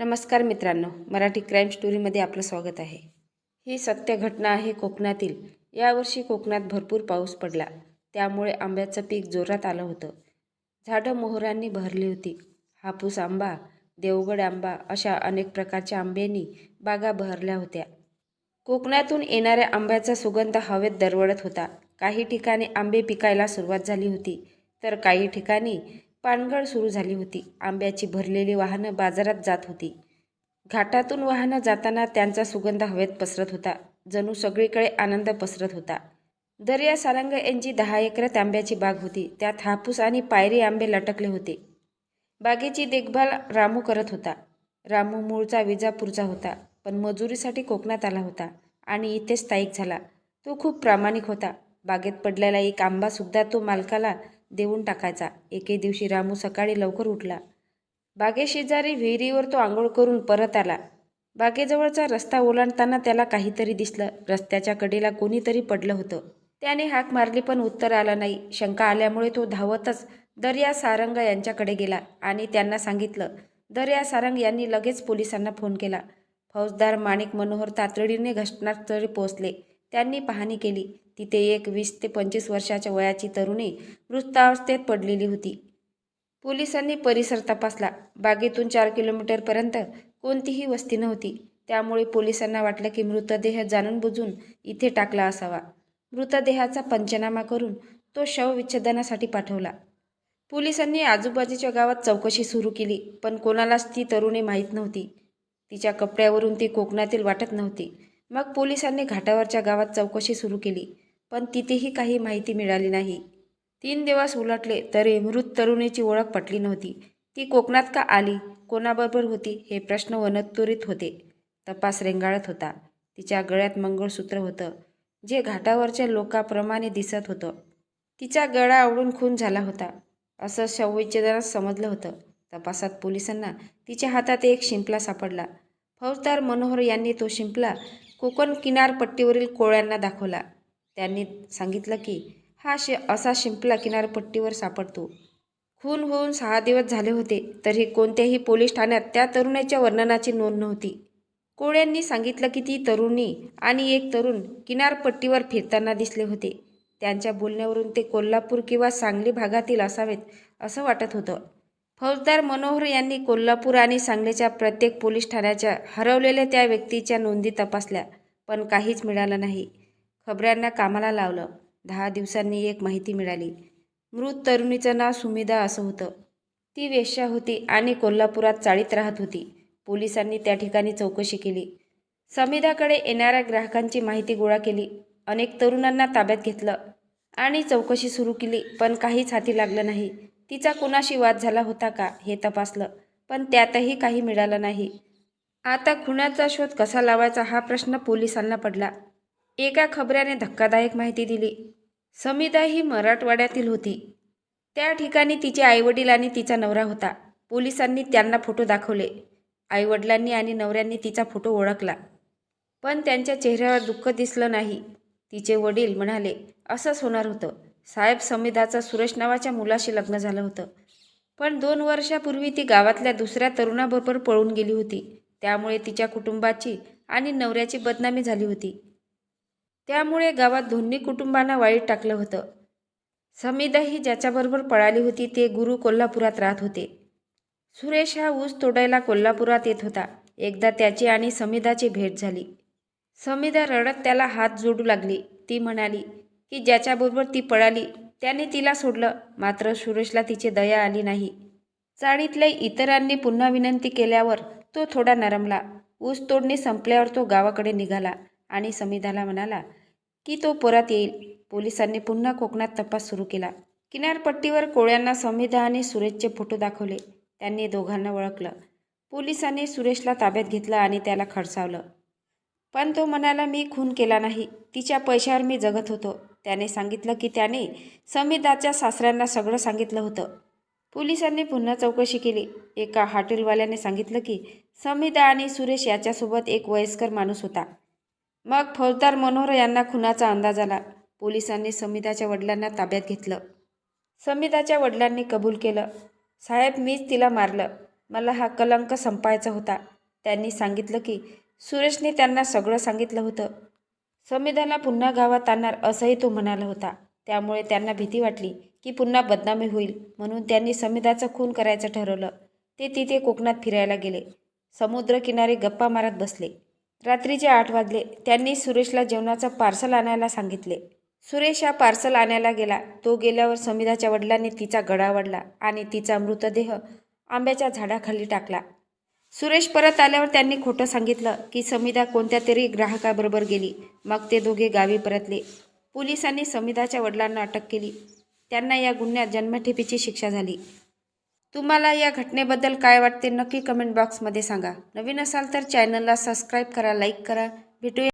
नमस्कार मित्रांनो मराठी क्राईम स्टोरीमध्ये आपलं स्वागत आहे. ही सत्य घटना आहे कोकणातील. यावर्षी कोकणात भरपूर पाऊस पडला. त्यामुळे आंब्याचं पीक जोरात आलं होतं. झाडं मोहरांनी भरली होती. हापूस आंबा देवगड आंबा अशा अनेक प्रकारच्या आंब्यांनी बागा बहरल्या होत्या. कोकणातून येणाऱ्या आंब्याचा सुगंध हवेत दरवळत होता. काही ठिकाणी आंबे पिकायला सुरुवात झाली होती. तर काही ठिकाणी पानगळ सुरू झाली होती. आंब्याची भरलेली वाहनं बाजारात जात होती. घाटातून वाहनं जाताना त्यांचा सुगंध हवेत पसरत होता. जणू सगळीकडे आनंद पसरत होता. दर्या सारंग यांची दहा एकरात आंब्याची बाग होती. त्यात हापूस आणि पायरी आंबे लटकले होते. बागेची देखभाल रामू करत होता. रामू मूळचा विजापूरचा होता पण मजुरीसाठी कोकणात आला होता आणि इथे स्थायिक झाला. तो खूप प्रामाणिक होता. बागेत पडलेला एक आंबासुद्धा तो मालकाला देऊन टाकायचा. एके दिवशी रामू सकाळी लवकर उठला. बागेशेजारी विहिरीवर तो आंघोळ करून परत आला. बागेजवळचा रस्ता ओलांडताना त्याला काहीतरी दिसलं. रस्त्याच्या कडेला कोणीतरी पडलं होतं. त्याने हाक मारली पण उत्तर आलं नाही. शंका आल्यामुळे तो धावतच दर्या सारंग यांच्याकडे गेला आणि त्यांना सांगितलं दर्या सारंग यांनी लगेच पोलिसांना फोन केला. फौजदार माणिक मनोहर तातडीने घटनास्थळी पोहोचले. त्यांनी पाहणी केली. तिथे एक वीस ते पंचवीस वर्षाच्या वयाची तरुणी वृत्तावस्थेत पडलेली होती. पोलिसांनी परिसर तपासला. बागेतून चार किलोमीटरपर्यंत कोणतीही वस्ती नव्हती. त्यामुळे पोलिसांना वाटलं की मृतदेह जाणून बुजून इथे टाकला असावा. मृतदेहाचा पंचनामा करून तो शवविच्छेदनासाठी पाठवला. पोलिसांनी आजूबाजूच्या गावात चौकशी सुरू केली पण कोणालाच ती तरुणी माहीत नव्हती. तिच्या कपड्यावरून ती कोकणातील वाटत नव्हती. मग पोलिसांनी घाटावरच्या गावात चौकशी सुरू केली. पण तिथेही काही माहिती मिळाली नाही. तीन दिवस उलटले तरी मृत तरुणीची ओळख पटली नव्हती. ती कोकणात का आली कोणाबरोबर होती हे प्रश्न वनत्वरित होते. तपास रेंगाळत होता. तिच्या गळ्यात मंगळसूत्र होतं जे घाटावरच्या लोकाप्रमाणे दिसत होतं. तिचा गळा आवडून खून झाला होता असं शवविच्छेदनात समजलं होतं. तपासात पोलिसांना तिच्या हातात एक शिंपला सापडला. फौजदार मनोहर यांनी तो शिंपला कोकण किनारपट्टीवरील कोळ्यांना दाखवला. त्यांनी सांगितलं की हा शि असा शिंपला किनारपट्टीवर सापडतो. खून होऊन सहा दिवस झाले होते तरी कोणत्याही पोलीस ठाण्यात त्या तरुणाच्या वर्णनाची नोंद नव्हती. कोळ्यांनी सांगितलं की ती तरुणी आणि एक तरुण किनारपट्टीवर फिरताना दिसले होते. त्यांच्या बोलण्यावरून ते कोल्हापूर किंवा सांगली भागातील असावेत असं वाटत होतं. फौजदार मनोहर यांनी कोल्हापूर आणि सांगलीच्या प्रत्येक पोलीस ठाण्याच्या हरवलेल्या त्या व्यक्तीच्या नोंदी तपासल्या पण काहीच मिळालं नाही. खबऱ्यांना कामाला लावलं. दहा दिवसांनी एक माहिती मिळाली. मृत तरुणीचं नाव सुमिदा असं होतं. ती वेश्या होती आणि कोल्हापुरात चाळीत राहत होती. पोलिसांनी त्या ठिकाणी चौकशी केली. समिदाकडे येणाऱ्या ग्राहकांची माहिती गोळा केली. अनेक तरुणांना ताब्यात घेतलं आणि चौकशी सुरू केली पण काहीच हाती लागलं नाही. तिचा कुणाशी वाद झाला होता का हे तपासलं पण त्यातही काही मिळालं नाही. आता खुणाचा शोध कसा लावायचा हा प्रश्न पोलिसांना पडला. एका खबऱ्याने धक्कादायक माहिती दिली. समिता ही मराठवाड्यातील होती. त्या ठिकाणी तिचे आईवडील आणि तिचा नवरा होता. पोलिसांनी त्यांना फोटो दाखवले. आईवडिलांनी आणि नवऱ्यांनी तिचा फोटो ओळखला. पण त्यांच्या चेहऱ्यावर दुःख दिसलं नाही. तिचे वडील म्हणाले असंच होणार होतं. साहेब समिदाचं सुरेश नावाच्या मुलाशी लग्न झालं होतं. पण दोन वर्षापूर्वी ती गावातल्या दुसऱ्या तरुणाबरोबर पळून गेली होती. त्यामुळे तिच्या कुटुंबाची आणि नवऱ्याची बदनामी झाली होती. त्यामुळे गावात दोन्ही कुटुंबांना वाईट टाकलं होतं. समिदा ही ज्याच्याबरोबर पळाली होती ते गुरु कोल्हापुरात राहत होते. सुरेश हा ऊस तोडायला कोल्हापुरात येत होता. एकदा त्याची आणि समीदाची भेट झाली. समिदा रडत त्याला हात जोडू लागली. ती म्हणाली की ज्याच्याबरोबर ती पळाली त्याने तिला सोडलं. मात्र सुरेशला तिची दया आली नाही. चाळीतल्या इतरांनी पुन्हा विनंती केल्यावर तो थोडा नरमला. ऊस तोडणी संपल्यावर तो गावाकडे निघाला. आणि समिधाला म्हणाला की तो परत येईल. पोलिसांनी पुन्हा कोकणात तपास सुरू केला. किनारपट्टीवर कोळ्यांना समिधा आणि सुरेशचे फोटो दाखवले. त्यांनी दोघांना ओळखलं. पोलिसांनी सुरेशला ताब्यात घेतलं आणि त्याला खडसावलं. पण तो म्हणाला मी खून केला नाही. तिच्या पैशावर मी जगत होतो. त्याने सांगितलं की त्याने समिधाच्या सासऱ्यांना सगळं सांगितलं होतं. पोलिसांनी पुन्हा चौकशी केली. एका हॉटेलवाल्याने सांगितलं की समिधा आणि सुरेश याच्यासोबत एक वयस्कर माणूस होता. मग फौजदार मनोहर यांना खुनाचा अंदाज आला. पोलिसांनी समिधाच्या वडिलांना ताब्यात घेतलं. समिधाच्या वडिलांनी कबूल केलं. साहेब मीच तिला मारलं. मला हा कलंक संपायचा होता. त्यांनी सांगितलं की सुरेशने त्यांना सगळं सांगितलं होतं. समिधाला पुन्हा गावात आणणार असंही तो म्हणाला होता. त्यामुळे त्यांना भीती वाटली की पुन्हा बदनामी होईल म्हणून त्यांनी समिधाचा खून करायचं ठरवलं. ते तिथे कोकणात फिरायला गेले. समुद्रकिनारी गप्पा मारत बसले. रात्रीचे आठ वाजले. त्यांनी सुरेशला जेवणाचं पार्सल आणायला सांगितले. सुरेश हा पार्सल आणायला गेला. तो गेल्यावर समिधाच्या वडिलांनी तिचा गडा वडला आणि तिचा मृतदेह आंब्याच्या झाडाखाली टाकला. सुरेश परत आल्यावर त्यांनी खोटं सांगितलं की समिधा कोणत्या तरी ग्राहकाबरोबर गेली. मग ते दोघे गावी परतले. पोलिसांनी समिधाच्या वडिलांना अटक केली. त्यांना या गुन्ह्यात जन्मठेपीची शिक्षा झाली. तुम्हाला या घटनेबद्दल काय वाटते नक्की कमेंट बॉक्समध्ये सांगा. नवीन असाल तर चॅनलला सबस्क्राईब करा लाईक करा. भेटूया.